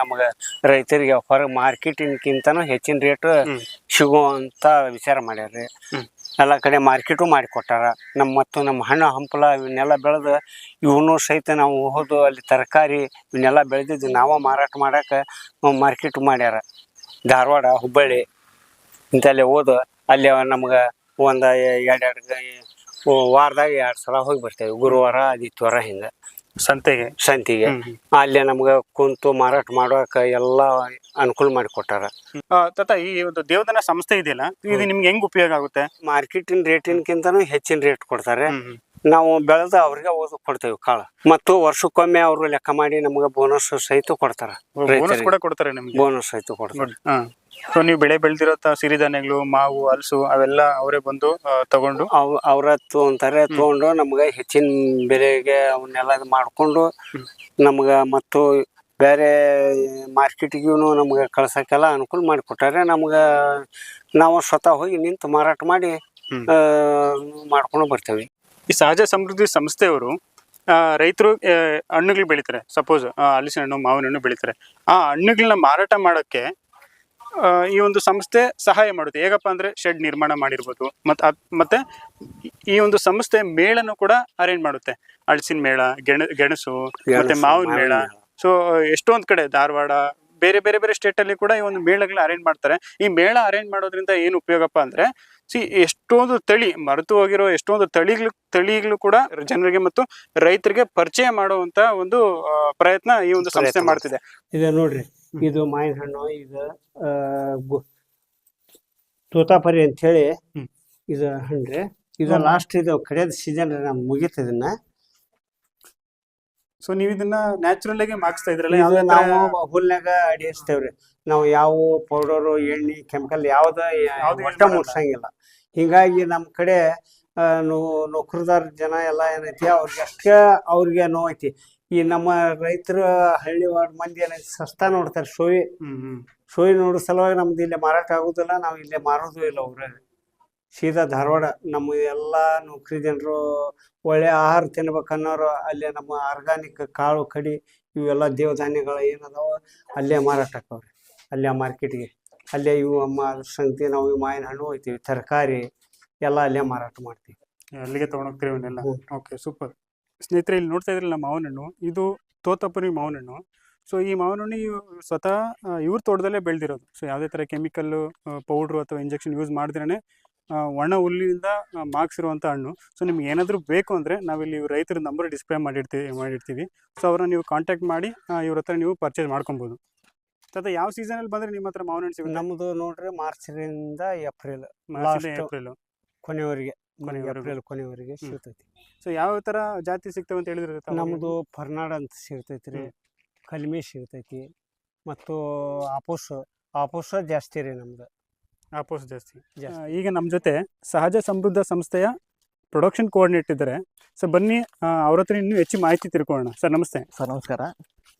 Speaker 2: ನಮಗೆ ರೈತರಿಗೆ ಹೊರ ಮಾರ್ಕೆಟಿನ್ಕಿಂತನೂ ಹೆಚ್ಚಿನ ರೇಟ್
Speaker 1: ಸಿಗೋ
Speaker 2: ಸಿಗುವಂಥ ವಿಚಾರ
Speaker 1: ಮಾಡ್ಯಾರ.
Speaker 2: ಎಲ್ಲ ಕಡೆ ಮಾರ್ಕೆಟು ಮಾಡಿಕೊಟ್ಟಾರ. ನಮ್ಮ ಮತ್ತು ನಮ್ಮ ಹಣ್ಣು ಹಂಪಲ ಇವನ್ನೆಲ್ಲ ಬೆಳೆದು ಇವನು ಸಹಿತ ನಾವು ಹೋದು ಅಲ್ಲಿ ತರಕಾರಿ ಇವನ್ನೆಲ್ಲ ಬೆಳೆದಿದ್ದು ನಾವು ಮಾರಾಟ ಮಾಡೋಕೆ ಮಾರ್ಕೆಟ್ ಮಾಡ್ಯಾರ. ಧಾರವಾಡ ಹುಬ್ಬಳ್ಳಿ ಇಂಥಲ್ಲಿ ಹೋದು ಅಲ್ಲಿ ನಮ್ಗೆ ಒಂದು ಎರಡೆರಡು ವಾರದಾಗ ಎರಡು ಸಲ ಹೋಗಿ ಬರ್ತೇವೆ ಗುರುವಾರ ಆದಿತ್ಯವಾರ ಹಿಂಗೆ.
Speaker 1: ಸಂತೆಗೆ?
Speaker 2: ಸಂತಿಗೆ. ಅಲ್ಲಿ ನಮ್ಗೆ ಕುಂತು ಮಾರಾಟ ಮಾಡೋಕೆ ಎಲ್ಲ ಅನುಕೂಲ ಮಾಡಿಕೊಟ್ಟಾರ
Speaker 1: ತಾತ ಈ ಒಂದು ದೇವದನ ಸಂಸ್ಥೆ ಇದೆಯಲ್ಲ ಇದು ನಿಮ್ಗೆ ಹೆಂಗ್ ಉಪಯೋಗ ಆಗುತ್ತೆ?
Speaker 2: ಮಾರ್ಕೆಟಿನ ರೇಟಿನಕ್ಕಿಂತನೂ ಹೆಚ್ಚಿನ ರೇಟ್ ಕೊಡ್ತಾರೆ. ನಾವು ಬೆಳೆದ ಅವ್ರಿಗೆ ಓದು ಕೊಡ್ತೇವೆ ಕಾಳು. ಮತ್ತು ವರ್ಷಕ್ಕೊಮ್ಮೆ ಅವರು ಲೆಕ್ಕ ಮಾಡಿ ನಮ್ಗೆ ಬೋನಸ್ ಸಹಿತ ಕೊಡ್ತಾರ
Speaker 1: ಬೋನಸ್ ಕೂಡ ಕೊಡ್ತಾರೆ ನಿಮ್ಗೆ.
Speaker 2: ಬೋನಸ್ ಸಹಿತ ಕೊಡ್ತಾರೆ.
Speaker 1: ಸೊ ನೀವು ಬೆಳೆ ಬೆಳೆದಿರೋ ಸಿರಿಧಾನ್ಯಗಳು ಮಾವು ಹಲಸು ಅವೆಲ್ಲ ಅವರೇ ಬಂದು ತಗೊಂಡು?
Speaker 2: ಅವ್ ಅವ್ರ ತೊಗೊಂತಾರೆ ತಗೊಂಡು ನಮ್ಗೆ ಹೆಚ್ಚಿನ ಬೆಲೆಗೆ ಅವನ್ನೆಲ್ಲ ಮಾಡ್ಕೊಂಡು ನಮ್ಗೆ ಮತ್ತು ಬೇರೆ ಮಾರ್ಕೆಟಿಗೂ ನಮ್ಗೆ ಕಳ್ಸೋಕ್ಕೆಲ್ಲ ಅನುಕೂಲ ಮಾಡಿಕೊಟ್ಟಾರೆ. ನಮ್ಗೆ ನಾವು ಸ್ವತಃ ಹೋಗಿ ನಿಂತು ಮಾರಾಟ ಮಾಡಿ. ಮಾಡ್ಕೊಂಡು ಬರ್ತೇವೆ.
Speaker 1: ಈ ಸಹಜ ಸಮೃದ್ಧಿ ಸಂಸ್ಥೆಯವರು ರೈತರು ಹಣ್ಣುಗಳು ಬೆಳಿತಾರೆ. ಸಪೋಸ್ ಹಲಸಿನ ಹಣ್ಣು ಮಾವಿನ ಹಣ್ಣು ಬೆಳಿತಾರೆ. ಆ ಹಣ್ಣುಗಳನ್ನ ಮಾರಾಟ ಮಾಡೋಕ್ಕೆ ಈ ಒಂದು ಸಂಸ್ಥೆ ಸಹಾಯ ಮಾಡುತ್ತೆ. ಹೇಗಪ್ಪ ಅಂದ್ರೆ ಶೆಡ್ ನಿರ್ಮಾಣ ಮಾಡಿರ್ಬೋದು. ಮತ್ತೆ ಮತ್ತೆ ಈ ಒಂದು ಸಂಸ್ಥೆ ಮೇಳನು ಕೂಡ ಅರೇಂಜ್ ಮಾಡುತ್ತೆ. ಹಳಸಿನ ಮೇಳ ಗೆಣ ಗೆಣಸು ಮತ್ತೆ
Speaker 2: ಗೆಣಸು,
Speaker 1: ಮಾವಿನ ಮೇಳ
Speaker 2: ಮಾವಿನ ಮೇಳ.
Speaker 1: ಸೊ ಎಷ್ಟೊಂದ್ ಕಡೆ ಧಾರವಾಡ ಬೇರೆ ಬೇರೆ ಬೇರೆ ಸ್ಟೇಟ್ ಅಲ್ಲಿ ಕೂಡ ಈ ಒಂದು ಮೇಳಗಳನ್ನ ಅರೇಂಜ್ ಮಾಡ್ತಾರೆ. ಈ ಮೇಳ ಅರೇಂಜ್ ಮಾಡೋದ್ರಿಂದ ಏನು ಉಪಯೋಗಪ್ಪ ಅಂದ್ರೆ ಸಿ ಎಷ್ಟೊಂದು ತಳಿ ಮರೆತು ಹೋಗಿರೋ ಎಷ್ಟೊಂದು ತಳಿಗಳು ತಳಿಗಳು ಕೂಡ ಜನರಿಗೆ ಮತ್ತು ರೈತರಿಗೆ ಪರಿಚಯ ಮಾಡುವಂತ ಒಂದು ಪ್ರಯತ್ನ ಈ ಒಂದು ಸಂಸ್ಥೆ ಮಾಡ್ತಿದೆ.
Speaker 2: ಇದು ನೋಡ್ರಿ. ಇದು ಮಾವಿನ ಹಣ್ಣು ಇದು ತೋತಾಪರಿ ಅಂತ ಹೇಳಿ. ಇದು ಹಣ್ಣ್ರಿ ಇದು ಲಾಸ್ಟ್ ಇದು ಕಡೆಯದ ಸೀಸನ್ ನಮ್ ಮುಗೀತು ಇದನ್ನ.
Speaker 1: ಸೊ ನೀವು ಇದನ್ನ ನ್ಯಾಚುರಲ್ ಆಗಿ ಮಾರ್ಕ್ಸ್ತಾ ಇದ್ರಲ್ಲ
Speaker 2: ಇದು
Speaker 1: ಯಾವ್ದೇ ತರ-
Speaker 2: ನಾವು ಹುಲ್ನಾಗ ಅಡಿಸ್ತೇವ್ರಿ ನಾವು ಯಾವ ಪೌಡರ್ ಎಣ್ಣೆ ಕೆಮಿಕಲ್ ಯಾವ್ದ
Speaker 1: ಯಾವ್ದು use ಮಾಡಲ್ಲ.
Speaker 2: ಮುಟ್ಸಂಗಿಲ್ಲ. ಹಿಂಗಾಗಿ ನಮ್ ಕಡೆ ಆ, ನೋ- ನೌಕರದಾರ ಜನ ಎಲ್ಲ ಏನೈತಿ ಅವ್ರಿಗೆ ಅಷ್ಟ ಅವ್ರಿಗೆ ನೋವೈತಿ ಈ ನಮ್ಮ ರೈತರು ಹಳ್ಳಿ ವಾರ್ಡ್ ಮಂದಿ ಏನೈತಿ ಸಸ್ತಾ ನೋಡ್ತಾರೆ ಶೋಯಿ
Speaker 1: ಹ್ಮ್ ಹ್ಮ್.
Speaker 2: ಸೋಯಿ ನೋಡೋ ಸಲುವಾಗಿ ನಮ್ದು ಇಲ್ಲಿ ಮಾರಾಟ ಆಗುದಿಲ್ಲ ನಾವು ಇಲ್ಲೇ ಮಾರೋದು ಇಲ್ಲ ಊರಾಗ ಸೀದಾ ಧಾರವಾಡ ನಮ್ಮ ಎಲ್ಲ ನೌಕರಿ ಜನರು ಒಳ್ಳೆ ಆಹಾರ ತಿನ್ಬೇಕನ್ನೋರು ಅಲ್ಲೇ ನಮ್ಮ ಆರ್ಗಾನಿಕ್ ಕಾಳು ಕಡಿ ಇವೆಲ್ಲ ದೇವಧಾನ್ಯಗಳು ಏನದಾವ ಅಲ್ಲೇ ಮಾರಾಟ ಆಕವ್ರಿ ಅಲ್ಲೇ ಮಾರ್ಕೆಟ್ಗೆ ಅಲ್ಲೇ ಇವು ಅಮ್ಮ ಸಂಗತಿ ನಾವು ಇವು ಮಾವಿನ ಹಣ್ಣು ಹೋಗ್ತೀವಿ ತರಕಾರಿ ಎಲ್ಲ ಅಲ್ಲೇ ಮಾರಾಟ ಮಾಡ್ತೀವಿ.
Speaker 1: ಅಲ್ಲಿಗೆ ತಗೊಂಡೋಗ್ತೀರಿ ಇವನ್ನೆಲ್ಲ. ಓಕೆ ಸೂಪರ್ ಸ್ನೇಹಿತರೆ ಇಲ್ಲಿ ನೋಡ್ತಾ ಇದ್ರಲ್ಲ ಮಾವಿನ ಹಣ್ಣು ಇದು ತೋತಪುರಿ ಮಾವಿನ ಹಣ್ಣು. ಸೊ ಈ ಮಾವಿನ ಹಣ್ಣು ಇವು ಸ್ವತಃ ಇವ್ರ ತೋಟದಲ್ಲೇ ಬೆಳೆದಿರೋದು. ಸೊ ಯಾವುದೇ ಥರ ಕೆಮಿಕಲ್ಲು ಪೌಡ್ರು ಅಥವಾ ಇಂಜೆಕ್ಷನ್ ಯೂಸ್ ಮಾಡಿದ್ರೇ ಒಣ ಹುಲ್ಲಿನಿಂದ ಮಾರ್ಕ್ಸಿರುವಂಥ ಹಣ್ಣು. ಸೊ ನಿಮ್ಗೆ ಏನಾದರೂ ಬೇಕು ಅಂದರೆ ನಾವಿಲ್ಲಿ ಇವ್ರ ರೈತರ ನಂಬರ್ ಡಿಸ್ಪ್ಲೇ ಮಾಡಿರ್ತೀವಿ ಮಾಡಿರ್ತೀವಿ. ಸೊ ಅವ್ರನ್ನ ನೀವು ಕಾಂಟ್ಯಾಕ್ಟ್ ಮಾಡಿ ಇವ್ರ ಹತ್ರ ನೀವು ಪರ್ಚೇಸ್ ಮಾಡ್ಕೊಬೋದು. ತದ ಯಾವ ಸೀಸನಲ್ಲಿ ಬಂದರೆ ನಿಮ್ಮ ಹತ್ರ ಮಾವಿನ ಹಣ್ಣು ಸಿಗುತ್ತೆ?
Speaker 2: ನಮ್ಮದು ನೋಡ್ರಿ ಮಾರ್ಚ್ರಿಂದ ಏಪ್ರಿಲ್.
Speaker 1: March April.
Speaker 2: ಕೊನೆಯವರೆಗೆ
Speaker 1: ಕೊನೆವರೆಗೂ.
Speaker 2: ಏಪ್ರಿಲ್ ಕೊನೆಯವರೆಗೆ. ಸಿಗ್ತೈತಿ.
Speaker 1: ಸೊ ಯಾವ ಥರ ಜಾತಿ ಸಿಗ್ತವೆ ಅಂತ ಹೇಳಿದ್ರೆ
Speaker 2: ನಮ್ಮದು ಫರ್ನಾಡ್ ಅಂತ ಸಿಗ್ತೈತಿ ರೀ. ಕಲ್ಮಿ ಸಿಗ್ತೈತಿ. ಮತ್ತು ಆಪೋಸ್. ಆಪೋಸ್ ಜಾಸ್ತಿ ರೀ ನಮ್ದು.
Speaker 1: ಆಪೋಸ್ ಜಾಸ್ತಿ.
Speaker 2: ಜಾಸ್ತಿ.
Speaker 1: ಆ, ಈಗ ನಮ್ಮ ಜೊತೆ ಸಹಜ ಸಮೃದ್ಧ ಸಂಸ್ಥೆಯ ಪ್ರೊಡಕ್ಷನ್ ಕೋಆರ್ಡಿನೇಟ್ ಇದ್ದಾರೆ. ಸರ್ ಬನ್ನಿ ಆ, ಅವ್ರ ಹತ್ರ ಇನ್ನೂ ಹೆಚ್ಚು ಮಾಹಿತಿ ತಿಳ್ಕೊಳ್ಳೋಣ. ಸರ್ ನಮಸ್ತೆ.
Speaker 3: ಸರ್ ನಮಸ್ಕಾರ.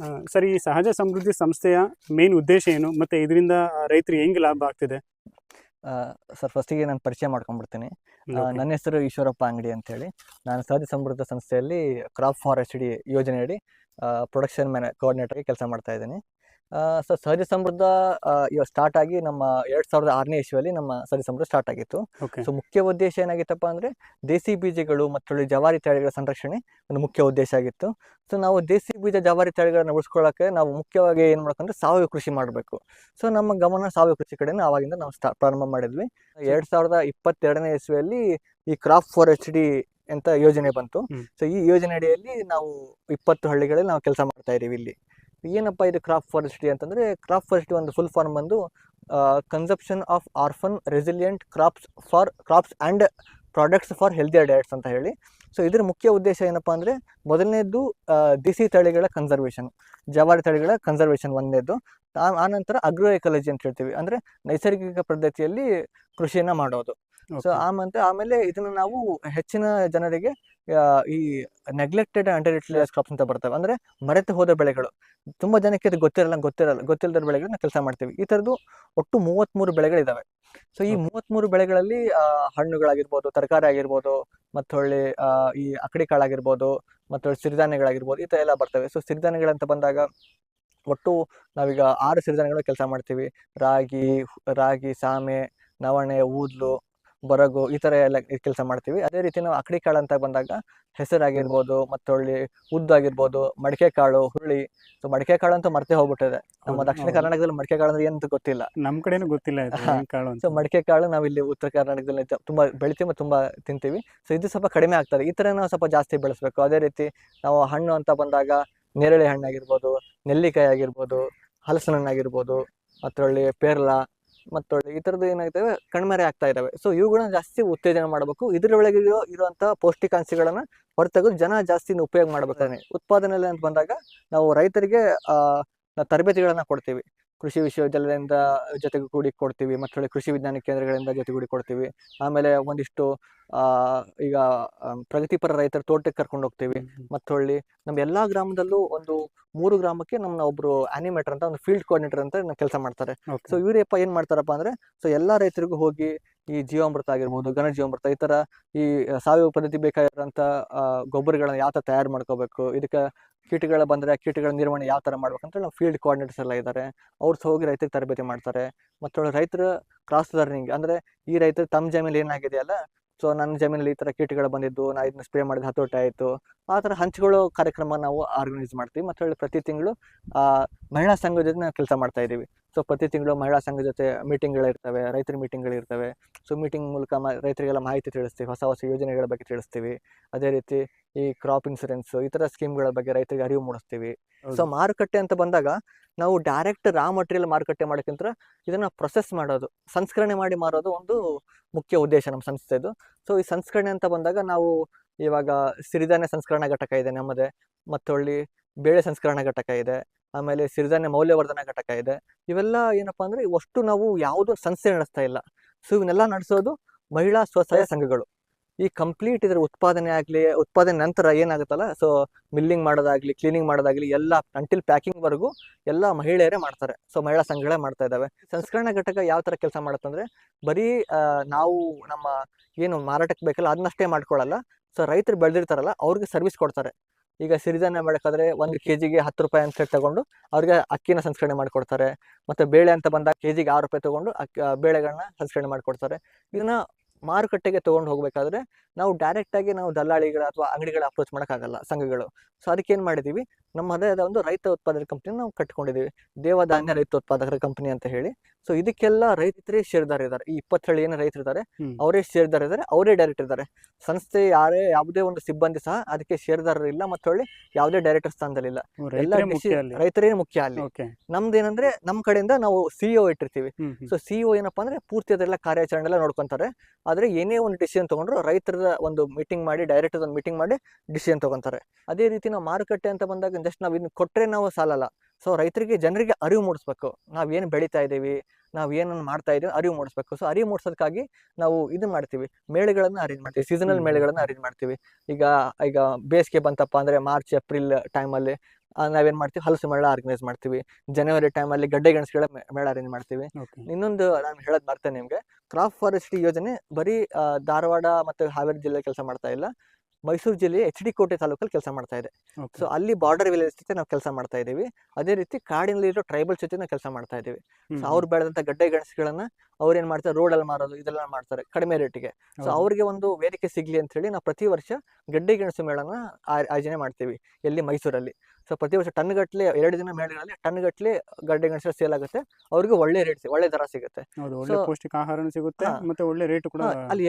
Speaker 1: ಆ, ಸರ್ ಈ ಸಹಜ ಸಮೃದ್ಧಿ ಸಂಸ್ಥೆಯ ಮೇನ್ ಉದ್ದೇಶ ಏನು? ಮತ್ತೆ ಇದರಿಂದ ರೈತರಿಗೆ ಹೆಂಗೆ ಲಾಭ ಆಗ್ತಿದೆ?
Speaker 3: ಆ, ಸರ್ ಫಸ್ಟಿಗೆ ನಾನು ಪರಿಚಯ ಮಾಡ್ಕೊಂಡ್ಬಿಡ್ತೀನಿ. ಆ,
Speaker 1: Okay.
Speaker 3: ನನ್ನ ಹೆಸರು ಈಶ್ವರಪ್ಪ ಅಂಗಡಿ ಅಂತೇಳಿ. ನಾನು ಸಹಜ ಸಮೃದ್ಧ ಸಂಸ್ಥೆಯಲ್ಲಿ ಕ್ರಾಪ್ ಫಾರೆಸ್ಟ್ ಯೋಜನೆಯಡಿ ಪ್ರೊಡಕ್ಷನ್ ಮ್ಯಾನೇ ಕೋಆರ್ಡಿನೇಟರ್ಗೆ ಕೆಲಸ ಮಾಡ್ತಾ ಇದ್ದೀನಿ. ಸರ್ ಸಹಜ ಸಮೃದ್ಧ ಇವಾಗ ಸ್ಟಾರ್ಟ್ ಆಗಿ ನಮ್ಮ ಎರಡು ಸಾವಿರದ ಆರನೇ ಇಸುವಲ್ಲಿ ನಮ್ಮ ಸಹಜ ಸಮೃದ್ಧ ಸ್ಟಾರ್ಟ್ ಆಗಿತ್ತು. ಸೊ ಮುಖ್ಯ ಉದ್ದೇಶ ಏನಾಗಿತ್ತಪ್ಪ ಅಂದರೆ ದೇಸಿ ಬೀಜಗಳು ಮತ್ತು ಜವಾರಿ ತಳಿಗಳ ಸಂರಕ್ಷಣೆ ಒಂದು ಮುಖ್ಯ ಉದ್ದೇಶ ಆಗಿತ್ತು. ಸೊ ನಾವು ದೇಸಿ ಬೀಜ ಜವಾರಿ ತಳಿಗಳನ್ನ ಉಳಿಸ್ಕೊಳ್ಳೋಕೆ ನಾವು ಮುಖ್ಯವಾಗಿ ಏನು ಮಾಡ್ಬೇಕಂದ್ರೆ ಸಾವಯವ ಕೃಷಿ ಮಾಡಬೇಕು. ಸೊ ನಮ್ಮ ಗಮನ ಸಾವಯವ ಕೃಷಿ ಕಡೆನ ಆವಾಗಿಂದ ನಾವು ಸ್ಟಾ ಪ್ರಾರಂಭ ಮಾಡಿದ್ವಿ. ಎರಡು ಸಾವಿರದ ಇಪ್ಪತ್ತೆರಡನೇ ಇಸ್ವಿಯಲ್ಲಿ ಈ ಕ್ರಾಪ್ ಫಾರೆಸ್ಟ್ಡಿ ಅಂತ ಯೋಜನೆ ಬಂತು. ಸೊ ಈ ಯೋಜನೆ ಅಡಿಯಲ್ಲಿ ನಾವು ಇಪ್ಪತ್ತು ಹಳ್ಳಿಗಳಲ್ಲಿ ನಾವು ಕೆಲಸ ಮಾಡ್ತಾ ಇದೀವಿ ಇಲ್ಲಿ. ಏನಪ್ಪ ಇದು ಕ್ರಾಪ್ ಫಾರೆಸ್ಟ್ರಿ ಅಂತಂದ್ರೆ ಕ್ರಾಪ್ ಫಾರೆಸ್ಟ್ರಿ ಒಂದು ಫುಲ್ ಫಾರ್ಮ್ ಬಂದು consumption of orphan resilient crops for crops and products for healthier diets ಅಂತ ಹೇಳಿ. ಸೊ ಇದರ ಮುಖ್ಯ ಉದ್ದೇಶ ಏನಪ್ಪ ಅಂದರೆ ಮೊದಲನೇದು ದಿಸಿ ತಳಿಗಳ ಕನ್ಸರ್ವೇಷನ್ ಜವಾರಿ ತಳಿಗಳ ಕನ್ಸರ್ವೇಷನ್ ಒಂದನೇದು ಆ- ಆನಂತರ ಅಗ್ರೋ ಎಕಾಲಜಿ ಅಂತ ಹೇಳ್ತೀವಿ. ಅಂದರೆ ನೈಸರ್ಗಿಕ ಪದ್ಧತಿಯಲ್ಲಿ ಕೃಷಿಯನ್ನು ಮಾಡೋದು. ಸೊ ಆಮಂತ ಆಮೇಲೆ ಇದನ್ನು ನಾವು ಹೆಚ್ಚಿನ ಜನರಿಗೆ ಈ ನೆಗ್ಲೆಕ್ಟೆಡ್ ಅಂಡರ್ ಕ್ರಾಪ್ಸ್ ಅಂತ ಬರ್ತವೆ. ಅಂದ್ರೆ ಮರೆತು ಹೋದ ಬೆಳೆಗಳು. ತುಂಬಾ ಜನಕ್ಕೆ ಇದು ಗೊತ್ತಿರಲ್ಲ ಗೊತ್ತಿರಲ್ಲ ಗೊತ್ತಿಲ್ಲದ ಬೆಳೆಗಳನ್ನ ಕೆಲಸ ಮಾಡ್ತೀವಿ. ಈ ಥರದ್ದು ಒಟ್ಟು ಮೂವತ್ತ್ಮೂರು ಬೆಳೆಗಳಿದಾವೆ. ಸೊ ಈ ಮೂವತ್ತ್ಮೂರು ಬೆಳೆಗಳಲ್ಲಿ ಹಣ್ಣುಗಳಾಗಿರ್ಬೋದು ತರಕಾರಿ ಆಗಿರ್ಬೋದು ಮತ್ತು ಹೊಳ್ಳಿ ಆ, ಈ ಅಕಡಿ ಕಾಳಾಗಿರ್ಬೋದು ಮತ್ತು ಹೊಳ್ಳಿ ಸಿರಿಧಾನ್ಯಗಳಾಗಿರ್ಬೋದು ಈ ಥರ ಎಲ್ಲ ಬರ್ತವೆ. ಸೊ ಸಿರಿಧಾನ್ಯಗಳಂತ ಬಂದಾಗ ಒಟ್ಟು ನಾವೀಗ ಆರು ಸಿರಿಧಾನ್ಯಗಳು ಕೆಲಸ ಮಾಡ್ತೀವಿ. ರಾಗಿ ರಾಗಿ ಸಾಮೆ ನವಣೆ ಊದ್ಲು ಬರಗು ಈ ಥರ ಎಲ್ಲ ಕೆಲಸ ಮಾಡ್ತೀವಿ. ಅದೇ ರೀತಿ ನಾವು ಅಕಡಿ ಕಾಳು ಅಂತ ಬಂದಾಗ ಹೆಸರಾಗಿರ್ಬೋದು ಮತ್ತೊಳ್ಳಿ ಹೊಳ್ಳಿ ಆಗಿರ್ಬೋದು ಮಡಿಕೆ ಕಾಳು ಹುರುಳಿ ಸೊ ಮಡಿಕೆ ಕಾಳು ಅಂತ ಮರ್ತೆ ಹೋಗ್ಬಿಟ್ಟಿದೆ. ನಮ್ಮ ದಕ್ಷಿಣ ಕರ್ನಾಟಕದಲ್ಲಿ ಮಡಿಕೆ ಕಾಳು ಅಂದ್ರೆ ಏನಂತ ಗೊತ್ತಿಲ್ಲ.
Speaker 1: ನಮ್ಮ ಕಡೆನೂ ಗೊತ್ತಿಲ್ಲ ಕಾಳು
Speaker 3: ಸೊ ಮಡಿಕೆ ಕಾಳು ನಾವು ಇಲ್ಲಿ ಉತ್ತರ ಕರ್ನಾಟಕದಲ್ಲಿ ತುಂಬಾ ಬೆಳಿತೀವಿ ತುಂಬಾ ತಿಂತೀವಿ. ಸೊ ಇದು ಸ್ವಲ್ಪ ಕಡಿಮೆ ಆಗ್ತದೆ ಈ ಥರ ನಾವು ಸ್ವಲ್ಪ ಜಾಸ್ತಿ ಬೆಳೆಸ್ಬೇಕು. ಅದೇ ರೀತಿ ನಾವು ಹಣ್ಣು ಅಂತ ಬಂದಾಗ ನೇರಳೆ ಹಣ್ಣಾಗಿರ್ಬೋದು ನೆಲ್ಲಿಕಾಯಿ ಆಗಿರ್ಬೋದು ಹಲಸಿನ ಹಣ್ಣಾಗಿರ್ಬೋದು ಮತ್ತೊಳ್ಳಿ ಪೇರ್ಲ ಮತ್ತೊಳ್ಳಿ ಈ ಥರದ್ದು ಏನಾಗ್ತವೆ? ಕಣ್ಮರೆ ಆಗ್ತಾ ಇದಾವೆ. ಸೊ ಇವುಗಳನ್ನ ಜಾಸ್ತಿ ಉತ್ತೇಜನ ಮಾಡಬೇಕು. ಇದರೊಳಗೆ ಇರೋ ಇರುವಂತಹ ಪೌಷ್ಟಿಕಾಂಶಗಳನ್ನ ಹೊರತೆಗೆದು ಜನ ಜಾಸ್ತಿ ಉಪಯೋಗ ಮಾಡ್ಬೇಕಾನೆ. ಉತ್ಪಾದನೆಯಲ್ಲಿ ಅಂತ ಬಂದಾಗ ನಾವು ರೈತರಿಗೆ ತರಬೇತಿಗಳನ್ನ ಕೊಡ್ತೀವಿ. ಕೃಷಿ ವಿಶ್ವವಿದ್ಯಾಲಯದಿಂದ ಜೊತೆಗೆ ಕೂಡಿ ಕೊಡ್ತೀವಿ ಮತ್ತು ಕೃಷಿ ವಿಜ್ಞಾನ ಕೇಂದ್ರಗಳಿಂದ ಜೊತೆಗೂಡಿ ಕೊಡ್ತೀವಿ. ಆಮೇಲೆ ಒಂದಿಷ್ಟು ಈಗ ಪ್ರಗತಿಪರ ರೈತರ ತೋಟಕ್ಕೆ ಕರ್ಕೊಂಡು ಹೋಗ್ತೀವಿ. ಮತ್ತೊಳ್ಳಿ ನಮ್ಮ ಎಲ್ಲಾ ಗ್ರಾಮದಲ್ಲೂ ಒಂದು ಮೂರು ಗ್ರಾಮಕ್ಕೆ ನಮ್ಮ ಒಬ್ರು ಆನಿಮೇಟರ್ ಅಂತ ಒಂದು ಫೀಲ್ಡ್ ಕೋಆರ್ಡಿನೇಟರ್ ಅಂತ ಕೆಲಸ ಮಾಡ್ತಾರೆ. ಸೊ ಇವರಪ್ಪ ಏನ್ ಮಾಡ್ತಾರಪ್ಪ ಅಂದ್ರೆ ಸೊ ಎಲ್ಲಾ ರೈತರಿಗೂ ಹೋಗಿ ಈ ಜೀವಾಮೃತ ಆಗಿರ್ಬೋದು, ಘನ ಜೀವಾಮೃತ, ಈ ಥರ ಈ ಸಾವಯವ ಪದ್ಧತಿ ಬೇಕಾಗಿರೋಂಥ ಗೊಬ್ಬರಗಳನ್ನ ಯಾವ ಥರ ತಯಾರು ಮಾಡ್ಕೋಬೇಕು, ಇದಕ್ಕೆ ಕೀಟಗಳ ಬಂದರೆ ಕೀಟಗಳ ನಿರ್ವಹಣೆ ಯಾವ ಥರ ಮಾಡ್ಬೇಕಂತ ನಮ್ಮ ಫೀಲ್ಡ್ ಕೋಆರ್ಡಿನೇಟರ್ಸ್ ಎಲ್ಲ ಇದ್ದಾರೆ ಅವ್ರು ಹೋಗಿ ರೈತರಿಗೆ ತರಬೇತಿ ಮಾಡ್ತಾರೆ. ಮತ್ತು ರೈತರ ಕ್ರಾಸ್ ಲರ್ನಿಂಗ್ ಅಂದರೆ ಈ ರೈತರು ತಮ್ಮ ಜಮೀನಲ್ಲಿ ಏನಾಗಿದೆಯಲ್ಲ ಸೊ ನನ್ನ ಜಮೀನಲ್ಲಿ ಈ ಥರ ಕೀಟಗಳು ಬಂದಿದ್ದು, ನಾ ಇದನ್ನ ಸ್ಪ್ರೇ ಮಾಡಿದ ಹತೋಟಿ ಆಯಿತು. ಆ ಥರ ಹಂಚ್ಕೊಳ್ಳೋ ಕಾರ್ಯಕ್ರಮ ನಾವು ಆರ್ಗನೈಸ್ ಮಾಡ್ತೀವಿ. ಮತ್ತು ಪ್ರತಿ ತಿಂಗಳು ಮಹಿಳಾ ಸಂಘದ ಜೊತೆ ಕೆಲಸ ಮಾಡ್ತಾ ಇದ್ದೀವಿ ಸೊ ಪ್ರತಿ ತಿಂಗಳು ಮಹಿಳಾ ಸಂಘ ಜೊತೆ ಮೀಟಿಂಗ್ಗಳಿರ್ತವೆ ರೈತರ ಮೀಟಿಂಗ್ಗಳಿರ್ತವೆ ಸೊ ಮೀಟಿಂಗ್ ಮೂಲಕ ಮ ರೈತರಿಗೆಲ್ಲ ಮಾಹಿತಿ ತಿಳಿಸ್ತೀವಿ ಹೊಸ ಹೊಸ ಯೋಜನೆಗಳ ಬಗ್ಗೆ ತಿಳಿಸ್ತೀವಿ. ಅದೇ ರೀತಿ ಈ ಕ್ರಾಪ್ ಇನ್ಸೂರೆನ್ಸ್ ಈ ಥರ ಸ್ಕೀಮ್ಗಳ ಬಗ್ಗೆ ರೈತರಿಗೆ ಅರಿವು ಮೂಡಿಸ್ತೀವಿ. ಸೊ ಮಾರುಕಟ್ಟೆ ಅಂತ ಬಂದಾಗ ನಾವು ಡೈರೆಕ್ಟ್ ರಾ ಮಟೀರಿಯಲ್ ಮಾರುಕಟ್ಟೆ ಮಾಡೋಕ್ಕಿಂತ ಇದನ್ನು ಪ್ರೊಸೆಸ್ ಮಾಡೋದು ಸಂಸ್ಕರಣೆ ಮಾಡಿ ಮಾರೋದು ಒಂದು ಮುಖ್ಯ ಉದ್ದೇಶ ನಮ್ಮ ಸಂಸ್ಥೆದು ಸೊ ಈ ಸಂಸ್ಕರಣೆ ಅಂತ ಬಂದಾಗ ನಾವು ಇವಾಗ ಸಿರಿಧಾನ್ಯ ಸಂಸ್ಕರಣಾ ಘಟಕ ಇದೆ ನಮ್ಮದೇ ಮತ್ತೊಳ್ಳಿ ಬೇಳೆ ಸಂಸ್ಕರಣಾ ಘಟಕ ಇದೆ ಆಮೇಲೆ ಸಿರಿಧಾನ್ಯ ಮೌಲ್ಯವರ್ಧನ ಘಟಕ ಇದೆ. ಇವೆಲ್ಲ ಏನಪ್ಪಾ ಅಂದ್ರೆ ಅಷ್ಟು ನಾವು ಯಾವುದೋ ಸಂಸ್ಥೆ ನಡೆಸ್ತಾ ಇಲ್ಲ. ಸೊ ಇವನ್ನೆಲ್ಲ ನಡೆಸೋದು ಮಹಿಳಾ ಸ್ವಸಹಾಯ ಸಂಘಗಳು. ಈ ಕಂಪ್ಲೀಟ್ ಇದರ ಉತ್ಪಾದನೆ ಆಗಲಿ, ಉತ್ಪಾದನೆ ನಂತರ ಏನಾಗುತ್ತಲ್ಲ ಸೊ ಮಿಲ್ಲಿಂಗ್ ಮಾಡೋದಾಗ್ಲಿ ಕ್ಲೀನಿಂಗ್ ಮಾಡೋದಾಗ್ಲಿ, ಎಲ್ಲ ಅಂಟಿಲ್ ಪ್ಯಾಕಿಂಗ್ ವರೆಗೂ ಎಲ್ಲ ಮಹಿಳೆಯರೇ ಮಾಡ್ತಾರೆ. ಸೊ ಮಹಿಳಾ ಸಂಘಗಳೇ ಮಾಡ್ತಾ ಇದ್ದಾವೆ. ಸಂಸ್ಕರಣಾ ಘಟಕ ಯಾವ ತರ ಕೆಲಸ ಮಾಡುತ್ತಂದ್ರೆ ಬರೀ ನಾವು ನಮ್ಮ ಏನು ಮಾರಾಟಕ್ಕೆ ಬೇಕಲ್ಲ, ಅದನ್ನಷ್ಟೇ ಮಾಡ್ಕೊಳ್ಳಲ್ಲ. ಸೊ ರೈತರು ಬೆಳೆದಿರ್ತಾರಲ್ಲ, ಅವ್ರಿಗೆ ಸರ್ವಿಸ್ ಕೊಡ್ತಾರೆ. ಈಗ ಸಿರಿಧಾನ್ಯ ಮಾಡಬೇಕಾದ್ರೆ ಒಂದು ಕೆ ಜಿಗೆ ಹತ್ತು ರೂಪಾಯಿ ಅಂತ ಹೇಳಿ ತಗೊಂಡು ಅವ್ರಿಗೆ ಅಕ್ಕಿನ ಸಂಸ್ಕರಣೆ ಮಾಡಿಕೊಡ್ತಾರೆ. ಮತ್ತೆ ಬೇಳೆ ಅಂತ ಬಂದಾಗ ಕೆ ಜಿಗೆ ಆರು ರೂಪಾಯಿ ತಗೊಂಡು ಅಕ್ಕಿ ಬೇಳೆಗಳನ್ನ ಸಂಸ್ಕರಣೆ ಮಾಡಿಕೊಡ್ತಾರೆ. ಇದನ್ನ ಮಾರುಕಟ್ಟೆಗೆ ತಗೊಂಡು ಹೋಗಬೇಕಾದ್ರೆ ನಾವು ಡೈರೆಕ್ಟ್ ಆಗಿ ನಾವು ದಲ್ಲಾಳಿಗಳ ಅಥವಾ ಅಂಗಡಿಗಳ ಅಪ್ರೋಚ್ ಮಾಡೋಕ್ಕಾಗಲ್ಲ ಸಂಘಗಳು. ಸೊ ಅದಕ್ಕೆ ಏನು ಮಾಡಿದೀವಿ? ನಮ್ಮದೇ ಆದ ಒಂದು ರೈತ ಉತ್ಪಾದಕ ಕಂಪ್ನಿ ನಾವು ಕಟ್ಕೊಂಡಿದ್ದೀವಿ ದೇವಧಾನ್ಯ ರೈತ ಉತ್ಪಾದಕರ ಕಂಪನಿ ಅಂತ ಹೇಳಿ. ಸೊ ಇದಕ್ಕೆಲ್ಲ ರೈತರೇ ಶೇರ್ದಾರ ಇದ್ದಾರೆ. ಈ ಇಪ್ಪತ್ತೇಳು ಏನು ರೈತರು ಇದ್ದಾರೆ ಅವರೇ ಶೇರ್ದಾರ ಇದ್ದಾರೆ ಅವರೇ ಡೈರೆಕ್ಟರ್ ಇದ್ದಾರೆ. ಸಂಸ್ಥೆ ಯಾರೇ ಯಾವುದೇ ಒಂದು ಸಿಬ್ಬಂದಿ ಸಹ ಅದಕ್ಕೆ ಶೇರ್ದಾರರು ಇಲ್ಲ ಮತ್ತೆ ಹೇಳಿ ಯಾವುದೇ ಡೈರೆಕ್ಟರ್ ಸ್ಥಾನದಲ್ಲಿ ಇಲ್ಲ. ಎಲ್ಲ
Speaker 1: ರೈತರೇ ಮುಖ್ಯ ಅಲ್ಲಿ.
Speaker 3: ನಮ್ದೇನಂದ್ರೆ ಮುಖ್ಯ ಅಲ್ಲಿ.
Speaker 1: ಓಕೆ.
Speaker 3: ನಮ್ದು ಏನಂದ್ರೆ ನಮ್ ಕಡೆಯಿಂದ ನಾವು ಸಿಇಒ ಇಟ್ಟಿರ್ತೀವಿ.
Speaker 1: ಹ್ಮ್ ಹ್ಮ್.
Speaker 3: ಸೊ ಸಿಇಒ ಏನಪ್ಪಾ ಅಂದ್ರೆ ಪೂರ್ತಿ ಅದೆಲ್ಲ ಕಾರ್ಯಾಚರಣೆ ಎಲ್ಲ ನೋಡ್ಕೊಂತಾರೆ. ಆದ್ರೆ ಏನೇ ಒಂದು ಡಿಸಿಷನ್ ತಗೊಂಡ್ರು ರೈತರ ಒಂದು ಮೀಟಿಂಗ್ ಮಾಡಿ ಡೈರೆಕ್ಟರ್ ಒಂದು ಮೀಟಿಂಗ್ ಮಾಡಿ ಡಿಸಿಷನ್ ತಗೊಂತಾರೆ. ಅದೇ ರೀತಿ ನಾವು ಮಾರುಕಟ್ಟೆ ಅಂತ ಬಂದಾಗ ಜಸ್ಟ್ ನಾವು ಇನ್ನು ಕೊಟ್ರೆ ನಾವು ಸಾಲಲ್ಲ. ಸೊ ರೈತರಿಗೆ ಜನರಿಗೆ ಅರಿವು ಮೂಡಿಸ್ಬೇಕು. ನಾವು ಏನು ಬೆಳಿತಾ ಇದ್ದೀವಿ ನಾವು ಏನನ್ನ ಮಾಡ್ತಾ ಇದ್ದೀವಿ ಅರಿವು ಮೂಡಿಸ್ಬೇಕು. ಸೊ ಅರಿವು ಮೂಡಿಸೋದಕ್ಕಾಗಿ ನಾವು ಇದು ಮಾಡ್ತೀವಿ. ಮೇಳೆಗಳನ್ನು ಅರೇಂಜ್ ಮಾಡ್ತೀವಿ. ಸೀಸನಲ್ ಮೇಳೆಗಳನ್ನು ಅರೇಂಜ್ ಮಾಡ್ತೀವಿ. ಈಗ ಈಗ ಬೇಸಿಗೆ ಬಂತಪ್ಪ ಅಂದರೆ ಮಾರ್ಚ್ ಏಪ್ರಿಲ್ ಟೈಮಲ್ಲಿ ನಾವೇನು ಮಾಡ್ತೀವಿ? ಹಲಸು ಮೇಳ ಆರ್ಗನೈಸ್ ಮಾಡ್ತೀವಿ. ಜನವರಿ ಟೈಮಲ್ಲಿ ಗಡ್ಡೆ ಗೆಣಸುಗಳ ಮೇಳ ಅರೇಂಜ್ ಮಾಡ್ತೀವಿ. ಇನ್ನೊಂದು ನಾನು ಹೇಳೋದು ಮಾಡ್ತೇನೆ ನಿಮಗೆ. ಕ್ರಾಪ್ ಫಾರೆಸ್ಟ್ರಿ ಯೋಜನೆ ಬರೀ ಧಾರವಾಡ ಮತ್ತು ಹಾವೇರಿ ಜಿಲ್ಲೆ ಕೆಲಸ ಮಾಡ್ತಾ ಇಲ್ಲ. ಮೈಸೂರು ಜಿಲ್ಲೆಯ ಎಚ್ ಡಿ ಕೋಟೆ ತಾಲೂಕಲ್ಲಿ ಕೆಲಸ ಮಾಡ್ತಾ ಇದೆ. ಸೊ ಅಲ್ಲಿ ಬಾರ್ಡರ್ ವಿಲೇಜ್ ಜೊತೆ ನಾವು ಕೆಲಸ ಮಾಡ್ತಾ ಇದ್ದೀವಿ. ಅದೇ ರೀತಿ ಕಾಡಿನಲ್ಲಿರೋ ಟ್ರೈಬಲ್ ಜೊತೆ ನಾವು ಕೆಲಸ ಮಾಡ್ತಾ ಇದ್ದೀವಿ. ಸೊ ಅವ್ರು ಬೆಳೆದಂಥ ಗಡ್ಡೆ ಗೆಣಸುಗಳನ್ನ ಅವ್ರು ಏನ್ ಮಾಡ್ತಾರೆ? ರೋಡ್ ಅಲ್ಲಿ ಮಾರೋದು ಇದೆಲ್ಲ ಮಾಡ್ತಾರೆ ಕಡಿಮೆ ರೇಟಿಗೆ ಸೊ. ಅವ್ರಿಗೆ ಒಂದು ವೇದಿಕೆ ಸಿಗ್ಲಿ ಅಂತ ಹೇಳಿ ನಾವು ಪ್ರತಿ ವರ್ಷ ಗಡ್ಡೆ ಗೆಣಸು ಮೇಳನ ಆಯೋಜನೆ ಮಾಡ್ತೀವಿ ಎಲ್ಲಿ ಮೈಸೂರಲ್ಲಿ. ಸೊ ಪ್ರತಿ ವರ್ಷ ಟನ್ ಗಟ್ಟಲೆ ಎರಡು ದಿನ ಮೇಳಗಳಲ್ಲಿ ಟನ್ ಗಟ್ಟಲೆ ಗಡ್ಡೆ ಗೆಣಸು ಸೇಲ್ ಆಗುತ್ತೆ. ಅವ್ರಿಗೆ ಒಳ್ಳೆ ರೇಟ್ ಒಳ್ಳೆ ದರ ಸಿಗುತ್ತೆ.
Speaker 1: ಪೌಷ್ಟಿಕ ಆಹಾರನೂ ಸಿಗುತ್ತೆ ಮತ್ತೆ ಒಳ್ಳೆ ರೇಟ್ ಕೂಡ
Speaker 3: ಅಲ್ಲಿ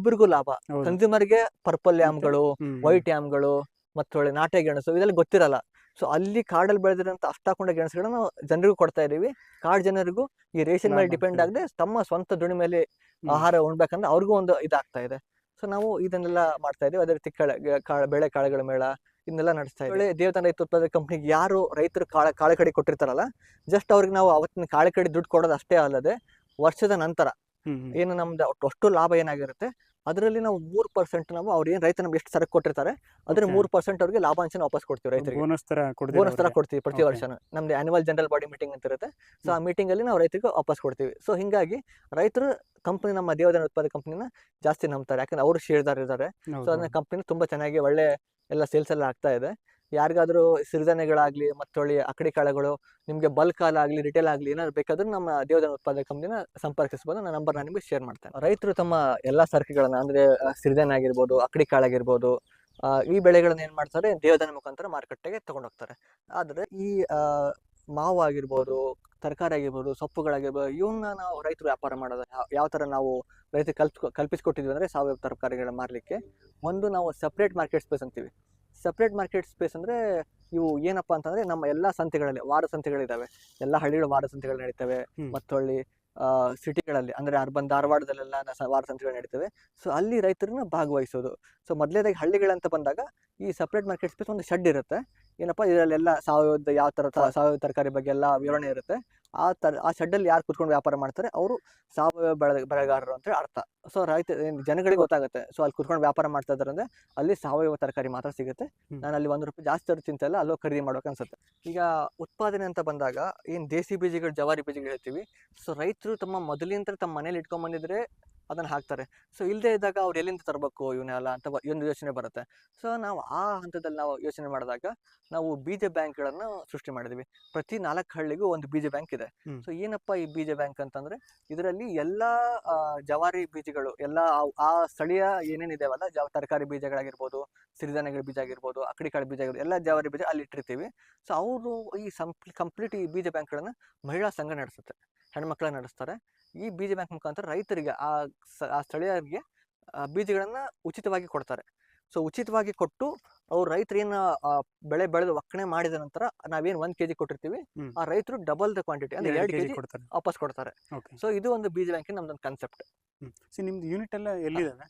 Speaker 3: ಇಬ್ಬರಿಗೂ ಲಾಭ. ಕನ್ಸ್ಯೂಮರ್ಗೆ ಪರ್ಪಲ್ ಯಾಮ್ಗಳು ವೈಟ್ ಯಾಮ್ಗಳು ಮತ್ತೆ ಒಳ್ಳೆ ನಾಟೆ ಗೆಣಸು ಇದೆಲ್ಲ ಗೊತ್ತಿರಲ್ಲ. ಸೊ ಅಲ್ಲಿ ಕಾಡಲ್ಲಿ ಬೆಳೆದಿರೋಂಥ ಅಷ್ಟಾಕೊಂಡ ಗೆಣಸುಗಳನ್ನ ನಾವು ಜನರಿಗೂ ಕೊಡ್ತಾ ಇದೀವಿ ಕಾಡು ಜನರಿಗೂ ಈ ರೇಷನ್ ಮೇಲೆ ಡಿಪೆಂಡ್ ಆಗದೆ ತಮ್ಮ ಸ್ವಂತ ದುಡಿ ಮೇಲೆ ಆಹಾರ ಉಣ್ಬೇಕಂದ್ರೆ ಅವ್ರಿಗೂ ಒಂದು ಇದಾಗ್ತಾ ಇದೆ. ಸೊ ನಾವು ಇದನ್ನೆಲ್ಲ ಮಾಡ್ತಾ ಇದೀವಿ ಅದೇ ರೀತಿ ಕಳೆ ಕಾಳ- ಬೆಳೆ ಕಾಳುಗಳ ಮೇಳ ಇದನ್ನೆಲ್ಲ ನಡೆಸ್ತಾ ಇದ್ದೀವಿ. ದೇವತನ ರೈತ ಉತ್ಪಾದಕ ಕಂಪ್ನಿಗೆ ಯಾರು ರೈತರು ಕಾಳ ಕಾಳೆ ಕಡೆ ಕೊಟ್ಟಿರ್ತಾರಲ್ಲ ಜಸ್ಟ್ ಅವ್ರಿಗೆ ನಾವು ಅವತ್ತಿನ ಕಾಳುಕಡಿ ಕಡೆ ದುಡ್ಡು ಕೊಡೋದು ಅಷ್ಟೇ ಅಲ್ಲದೆ ವರ್ಷದ ನಂತರ. ಏನು ನಮ್ದು ಅಷ್ಟು ಲಾಭ ಏನಾಗಿರುತ್ತೆ? ಅದರಲ್ಲಿ ನಾವು ಮೂರು ಪರ್ಸೆಂಟ್ ನಾವು ಅವ್ರು ಏನು ರೈತ ನಮ್ಗೆ ಎಷ್ಟು ಸರಕು ಕೊಟ್ಟಿರ್ತಾರೆ ಅದ್ರ. ಮೂರು ಪರ್ಸೆಂಟ್ ಅವ್ರಿಗೆ ಲಾಭಾಂಶನ ವಾಪಸ್ ಕೊಡ್ತೀವಿ ರೈತರಿಗೆ.
Speaker 1: ಬೋನಸ್ ತರ
Speaker 3: ಬೋನಸ್ ತರ ಕೊಡ್ತೀವಿ ಪ್ರತಿ. ವರ್ಷ ನಮ್ದು ಆನ್ಯುವಲ್ ಜನರಲ್ ಬಾಡಿ ಮೀಟಿಂಗ್ ಅಂತ ಇರುತ್ತೆ. ಸೊ ಆ ಮೀಟಿಂಗ್ ಅಲ್ಲಿ ನಾವು ರೈತರಿಗೆ ವಾಪಸ್ ಕೊಡ್ತೀವಿ. ಸೊ ಹಿಂಗಾಗಿ ರೈತರು ಕಂಪನಿ ನಮ್ಮ ದೇವದನ ಉತ್ಪಾದಕ ಕಂಪನಿನ ಜಾಸ್ತಿ ನಂಬ್ತಾರೆ. ಯಾಕಂದ್ರೆ ಅವರು ಶೇರ್ದಾರ ಇದ್ದಾರೆ. ಸೊ ಅದನ್ನ ಕಂಪನಿ ತುಂಬಾ ಚೆನ್ನಾಗಿ ಒಳ್ಳೆ ಎಲ್ಲ ಸೇಲ್ಸ್ ಎಲ್ಲ ಆಗ್ತಾ ಇದೆ. ಯಾರಿಗಾದ್ರೂ ಸಿರಿಧಾನ್ಯಗಳಾಗ್ಲಿ ಮತ್ತೊಳ್ಳಿ ಅಕಡಿ ಕಾಳುಗಳು, ನಿಮಗೆ ಬಲ್ಕ್ ಆಗಲಿ, ರಿಟೇಲ್ ಆಗಲಿ ಏನಾದ್ರು ಬೇಕಾದರೂ ನಮ್ಮ ದೇವದನ ಉತ್ಪಾದಕ ಕಂಪನಿನ ಸಂಪರ್ಕಿಸಬಹುದು ನನ್ನ ನಂಬರ್ ನಾನು ನಿಮಗೆ ಶೇರ್ ಮಾಡ್ತೇನೆ. ರೈತರು ತಮ್ಮ ಎಲ್ಲಾ ಸರಕುಗಳನ್ನು ಅಂದ್ರೆ ಸಿರಿಧಾನ್ಯ ಆಗಿರ್ಬೋದು ಅಕಡಿ ಕಾಳಾಗಿರ್ಬೋದು ಈ ಬೆಳೆಗಳನ್ನ ಏನು ಮಾಡ್ತಾರೆ, ದೇವದನ ಮುಖಾಂತರ ಮಾರುಕಟ್ಟೆಗೆ ತಗೊಂಡೋಗ್ತಾರೆ. ಆದರೆ ಈ ಮಾವು ಆಗಿರ್ಬೋದು, ತರಕಾರಿ ಆಗಿರ್ಬೋದು, ಸೊಪ್ಪುಗಳಾಗಿರ್ಬೋದು ಇವನ್ನ ನಾವು ರೈತರು ವ್ಯಾಪಾರ ಮಾಡೋದು ಯಾವ- ತರ ನಾವು ರೈತ ಕಲ್ಪ್ ಕಲ್ಪಿಸ್ಕೊಟ್ಟಿದ್ವಿ ಅಂದ್ರೆ ಸಾವಯವ ತರಕಾರಿಗಳ ಮಾರಲಿಕ್ಕೆ, ಒಂದು ನಾವು ಸಪ್ರೇಟ್ ಮಾರ್ಕೆಟ್ ಸ್ಪೇಸ್ ಅಂತೀವಿ. ಸಪ್ರೇಟ್ ಮಾರ್ಕೆಟ್ ಸ್ಪೇಸ್ ಅಂದ್ರೆ ಇವು ಏನಪ್ಪಾ ಅಂತಂದ್ರೆ ನಮ್ಮ ಎಲ್ಲಾ ಸಂತೆಗಳಲ್ಲಿ ವಾರ ಸಂತೆಗಳಿದಾವೆ. ಎಲ್ಲ ಹಳ್ಳಿಗಳ ವಾರ ಸಂತೆಗಳು ನಡೀತವೆ.
Speaker 1: ಮತ್ತು
Speaker 3: ಹಳ್ಳಿ ಸಿಟಿಗಳಲ್ಲಿ ಅಂದ್ರೆ ಅರ್ಬನ್ ಧಾರವಾಡದಲ್ಲೆಲ್ಲ ವಾರ ಸಂತೆಗಳು ನಡೀತವೆ. ಸೊ ಅಲ್ಲಿ ರೈತರನ್ನ ಭಾಗವಹಿಸೋದು. ಸೊ ಮೊದಲೇದಾಗಿ ಹಳ್ಳಿಗಳಂತ ಬಂದಾಗ ಈ ಸಪ್ರೇಟ್ ಮಾರ್ಕೆಟ್ ಸ್ಪೇಸ್ ಒಂದು ಶೆಡ್ ಇರುತ್ತೆ. ಏನಪ್ಪಾ ಇದರಲ್ಲೆಲ್ಲ ಸಾವಯವದ ಯಾವ ತರ ಸಾವಯವ ತರಕಾರಿ ಬಗ್ಗೆ ಎಲ್ಲ ವಿವರಣೆ ಇರುತ್ತೆ. ಆ ತರ ಆ ಶೆಡ್ಡಲ್ಲಿ ಯಾರು ಕುತ್ಕೊಂಡು ವ್ಯಾಪಾರ ಮಾಡ್ತಾರೆ ಅವರು ಸಾವಯವ ಬೆಳೆ ಬೆಳೆಗಾರರು ಅಂತ ಅರ್ಥ. ಸೊ ರೈತ ಜನಗಳಿಗೆ ಗೊತ್ತಾಗುತ್ತೆ. ಸೊ ಅಲ್ಲಿ ಕುತ್ಕೊಂಡು ವ್ಯಾಪಾರ ಮಾಡ್ತಾ ಇದ್ದಾರೆ ಅಂದರೆ ಅಲ್ಲಿ ಸಾವಯವ ತರಕಾರಿ ಮಾತ್ರ ಸಿಗುತ್ತೆ. ನಾನು ಅಲ್ಲಿ ಒಂದು ರೂಪಾಯಿ ಜಾಸ್ತಿ ಅವ್ರು ತಿಂತಲ್ಲ ಅಲ್ಲೋ ಖರೀದಿ ಮಾಡೋಕೆ ಅನ್ಸುತ್ತೆ. ಈಗ ಉತ್ಪಾದನೆ ಅಂತ ಬಂದಾಗ ಏನು ದೇಸಿ ಬೀಜಗಳು ಜವಾರಿ ಬೀಜಗಳು ಹೇಳ್ತೀವಿ. ಸೊ ರೈತರು ತಮ್ಮ ಮೊದಲಿಂದ ತಮ್ಮ ಮನೇಲಿ ಇಟ್ಕೊಂಡ್ ಬಂದಿದ್ರೆ ಅದನ್ನ ಹಾಕ್ತಾರೆ. ಸೊ ಇಲ್ಲದೆ ಇದ್ದಾಗ ಅವ್ರು ಎಲ್ಲಿಂದ ತರಬೇಕು ಇವನ್ನೆಲ್ಲ ಅಂತ ಒಂದು ಯೋಚನೆ ಬರುತ್ತೆ. ಸೊ ನಾವು ಆ ಹಂತದಲ್ಲಿ ನಾವು ಯೋಚನೆ ಮಾಡಿದಾಗ ನಾವು ಬೀಜ ಬ್ಯಾಂಕ್ಗಳನ್ನ ಸೃಷ್ಟಿ ಮಾಡಿದ್ವಿ. ಪ್ರತಿ ನಾಲ್ಕು ಹಳ್ಳಿಗೂ ಒಂದು ಬೀಜ ಬ್ಯಾಂಕ್ ಇದೆ. ಸೊ ಏನಪ್ಪ ಈ ಬೀಜ ಬ್ಯಾಂಕ್ ಅಂತಂದ್ರೆ ಇದರಲ್ಲಿ ಎಲ್ಲಾ ಜವಾರಿ ಬೀಜಗಳು ಎಲ್ಲ ಆ- ಸ್ಥಳೀಯ ಏನೇನಿದಾವಲ್ಲ ಜವ ತರಕಾರಿ ಬೀಜಗಳಾಗಿರ್ಬೋದು ಸಿರಿಧಾನ್ಯಗಳ ಬೀಜ ಆಗಿರ್ಬೋದು ಅಕ್ಕಡಿ ಕಾಳು ಬೀಜಗಳು ಎಲ್ಲ ಜವಾರಿ ಬೀಜ ಅಲ್ಲಿ ಇಟ್ಟಿರ್ತೀವಿ. ಸೊ ಅವರು ಈ ಕಂಪ್ಲೀಟ್ ಈ ಬೀಜ ಬ್ಯಾಂಕ್ಗಳನ್ನ ಮಹಿಳಾ ಸಂಘ ನಡೆಸುತ್ತೆ. ಹೆಣ್ಮಕ್ಳ ನಡೆಸ್ತಾರೆ. ಈ ಬೀಜ ಬ್ಯಾಂಕ್ ಮುಖಾಂತರ ರೈತರಿಗೆ ಆ ಆ ಸ್ಥಳೀಯರಿಗೆ ಬೀಜಗಳನ್ನು ಉಚಿತವಾಗಿ ಕೊಡ್ತಾರೆ. ಸೊ ಉಚಿತವಾಗಿ ಕೊಟ್ಟು ಅವ್ರು ರೈತರು ಏನು ಬೆಳೆ ಬೆಳೆದು ಒಕ್ಕಣೆ ಮಾಡಿದ ನಂತರ ನಾವೇನು ಒಂದ್ ಕೆಜಿ ಕೊಟ್ಟಿರ್ತೀವಿ ಆ ರೈತರು ಡಬಲ್ ದ ಕ್ವಾಂಟಿಟಿ ಅಂದ್ರೆ
Speaker 1: ಎರಡು ಕೆಜಿ
Speaker 3: ವಾಪಸ್ ಕೊಡ್ತಾರೆ. ಸೊ ಇದು ಒಂದು ಬೀಜ ಬ್ಯಾಂಕಿನ ನಮ್ದೊಂದು ಕಾನ್ಸೆಪ್ಟ್
Speaker 1: ಸೊ ನಿಮ್ದು ಯೂನಿಟ್ ಎಲ್ಲ ಎಲ್ಲಿದಾವೆ?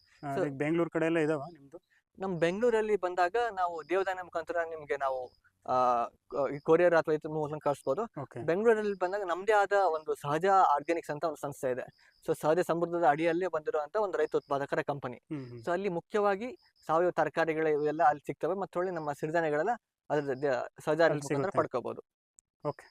Speaker 1: ಬೆಂಗಳೂರು ಕಡೆ ಎಲ್ಲ ಇದಾವ ನಿಮ್ದು?
Speaker 3: ನಮ್ಮ ಬೆಂಗಳೂರಲ್ಲಿ ಬಂದಾಗ ನಾವು ದೇವದಾನ ಮುಖಾಂತರ ನಿಮ್ಗೆ ನಾವು ಈ ಕೊರಿಯರ್ ಅಥವಾ ಇದ್ರ ಮೂಲಕ ಕಳಿಸ್ಬೋದು. ಬೆಂಗಳೂರಲ್ಲಿ ಬಂದಾಗ ನಮ್ಮದೇ ಆದ ಒಂದು ಸಹಜ ಆರ್ಗ್ಯಾನಿಕ್ಸ್ ಅಂತ ಒಂದು ಸಂಸ್ಥೆ ಇದೆ. ಸೊ ಸಹಜ ಸಮೃದ್ಧದ ಅಡಿಯಲ್ಲೇ ಬಂದಿರುವಂತ ಒಂದು ರೈತ ಉತ್ಪಾದಕರ ಕಂಪನಿ. ಸೊ ಅಲ್ಲಿ ಮುಖ್ಯವಾಗಿ ಸಾವಯವ ತರಕಾರಿಗಳು ಇವೆಲ್ಲ ಅಲ್ಲಿ ಸಿಗ್ತವೆ. ಮತ್ತೊಳ್ಳಿ ನಮ್ಮ ಸಿರಿಧಾನ್ಯಗಳೆಲ್ಲ ಅದ್ರ ಸಹಜ. ಪಡ್ಕೋಬಹುದು
Speaker 1: ಓಕೆ.